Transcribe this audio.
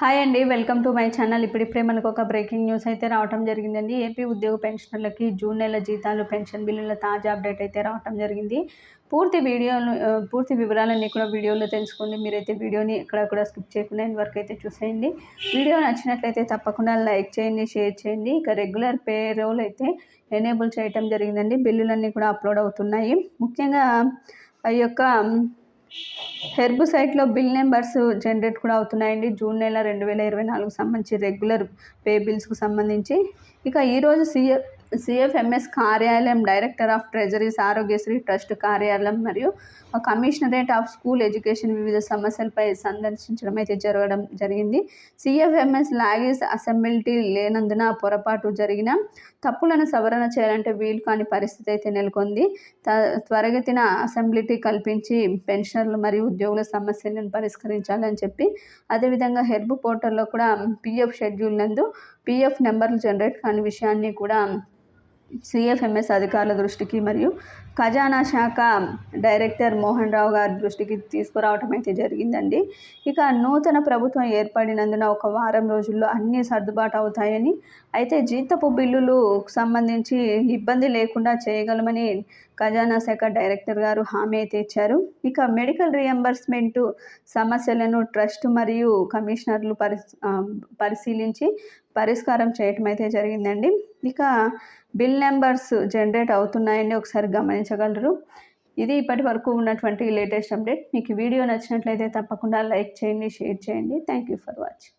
Hi అండి welcome to my channel. ఇప్పుడిప్పుడే మనకు ఒక బ్రేకింగ్ న్యూస్ అయితే రావటం జరిగిందండి. ఏపీ ఉద్యోగ పెన్షనర్లకి జూన్ నెల జీతాలు పెన్షన్ బిల్లుల తాజా అప్డేట్ అయితే రావటం జరిగింది. పూర్తి వీడియోలు పూర్తి వివరాలన్నీ కూడా వీడియోలో తెలుసుకోండి. మీరైతే వీడియోని ఎక్కడ కూడా స్కిప్ చేయకుండా ఎండ్ వరకు అయితే చూసేయండి. వీడియో నచ్చినట్లయితే తప్పకుండా లైక్ చేయండి షేర్ చేయండి. ఇక రెగ్యులర్ పే రోల్ అయితే ఎనేబుల్ చేయటం జరిగిందండి. బిల్లులన్నీ కూడా అప్లోడ్ అవుతున్నాయి. ముఖ్యంగా ఆ యొక్క హెర్బ్ సైట్లో బిల్ నెంబర్స్ జనరేట్ కూడా అవుతున్నాయండి. జూన్ నెల రెండు వేల ఇరవై నాలుగు సంబంధించి రెగ్యులర్ పే బిల్స్కు సంబంధించి. ఇక ఈరోజు సిఎ సిఎఫ్ఎంఎస్ కార్యాలయం director of treasuries Aarogyasri trust కార్యాలయం మరియు కమిషనరేట్ ఆఫ్ స్కూల్ ఎడ్యుకేషన్ వివిధ సమస్యలపై సందర్శించడం అయితే జరగడం జరిగింది. సిఎఫ్ఎంఎస్ లాగేజ్ అసెంబ్లిటీ లేనందున పొరపాటు జరిగిన తప్పులను సవరణ చేయాలంటే వీలు కాని పరిస్థితి అయితే నెలకొంది. త త్వరగతిన అసెంబ్లిటీ కల్పించి పెన్షనర్లు మరియు ఉద్యోగుల సమస్యలను పరిష్కరించాలని చెప్పి అదేవిధంగా హెర్బ్ పోర్టల్లో కూడా పిఎఫ్ షెడ్యూల్ నందు పిఎఫ్ నెంబర్లు జనరేట్ కాని విషయాన్ని కూడా సిఎఫ్ఎంఎస్ అధికారుల దృష్టికి మరియు ఖజానా శాఖ డైరెక్టర్ మోహన్ రావు గారి దృష్టికి తీసుకురావటం అయితే జరిగిందండి. ఇక నూతన ప్రభుత్వం ఏర్పడినందున ఒక వారం రోజుల్లో అన్నీ సర్దుబాటు అవుతాయని అయితే జీతపు బిల్లులు సంబంధించి ఇబ్బంది లేకుండా చేయగలమని ఖజానా శాఖ డైరెక్టర్ గారు హామీ అయితే ఇచ్చారు. ఇక మెడికల్ రియంబర్స్మెంట్ సమస్యలను ట్రస్ట్ మరియు కమిషనర్లు పరి పరిశీలించి పరిష్కారం చేయటం అయితే జరిగిందండి. ఇక బిల్ నెంబర్స్ జనరేట్ అవుతున్నాయండి ఒకసారి గమనించగలరు. ఇది ఇప్పటి వరకు ఉన్నటువంటి లేటెస్ట్ అప్డేట్. మీకు వీడియో నచ్చినట్లయితే తప్పకుండా లైక్ చేయండి షేర్ చేయండి. Thank you for watching.